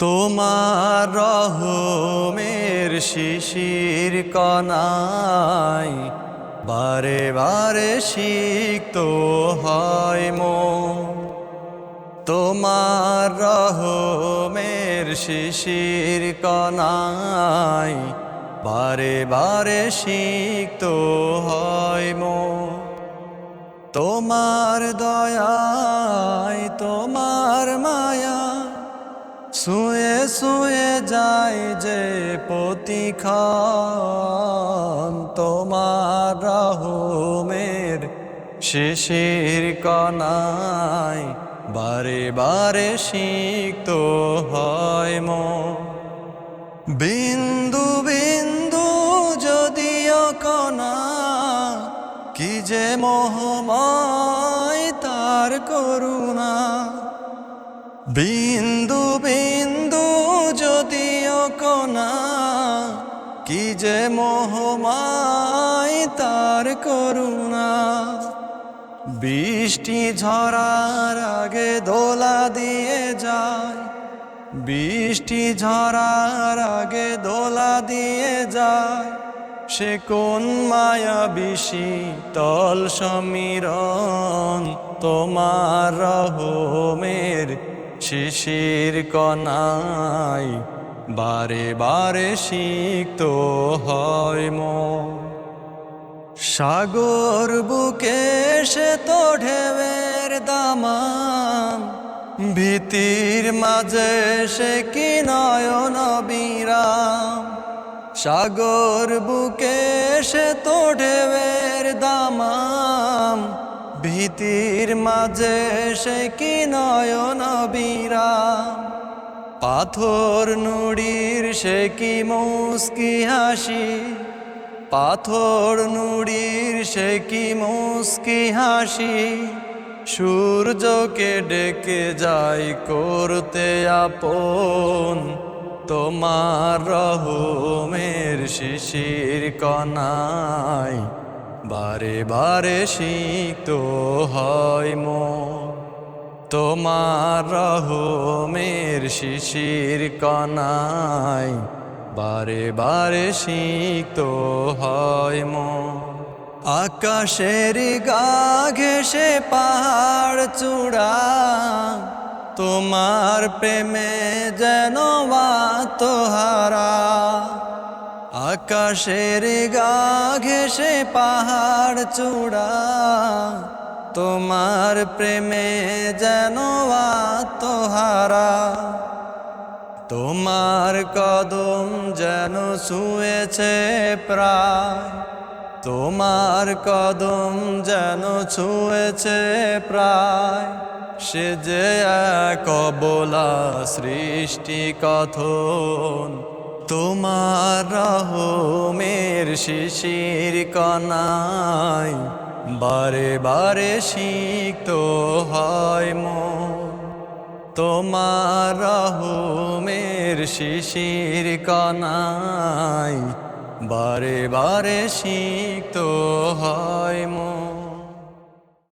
তোমার রহমের শিশির কনাই বারে বারে সিক্ত হয় মো তোমার রহমের শিশির কনাই বারে বারে সিক্ত হয় মো তোমার দয়ায় যায় যে প্রতিক্ষণ তোমার রহমের শিশির কনায় বারে বারে সিক্ত হয় মন বিন্দু বিন্দু যদিও কণা, কি যে মোহময় তার করুণা। বিন্দু কণা কি যে মোহমায় তার করুণা। বৃষ্টি ঝরার আগে দোলা দিয়ে যায়, বৃষ্টি ঝরার আগে দোলা দিয়ে যায়। সে কোন মায়া বিশি তল সমীরণ, তোমার রহমের শিশির কনাই বারে বারে সিক্ত হয় মন। সাগর বুকে সে তো ঢেউয়ের দামান। ভীতির মাঝে সে কি নয়ন বিরাম। সাগর বুকে সে তো ঢেউয়ের দামাম ভীতির মাঝে সে কি নয়ন বিরাম। পাথর নুড়ির সে কি মুস্কি হাসি? পাথর নুড়ির সে কি মুস্কি হাসি? সূর্যকে ডেকে যাই করতে আপন। তোমার রহমের শিশির কনাই বারে বারে সিক্ত হয় মন। তোমার রহমের শিশির কনাই বারে বারে সিক্ত হয় মন। আকাশের গা ঘেসে পাহাড় চূড়া, তোমার প্রেমে যেন তোহারা আকাশের গা ঘেসে পাহাড় চূড়া তোমার প্রেমে যেন তোহারা তোমার কদম যেন শুয়েছে প্রায়। তোমার কদম যেন ছুঁয়েছে প্রায়। সে যে এক বলা সৃষ্টি কথন। তোমার রহমের শিশির কনাই বারে বারে সিক্ত হয় মন। তোমার রহমের শিশির কনাই বারে বারে সিক্ত হয় মন।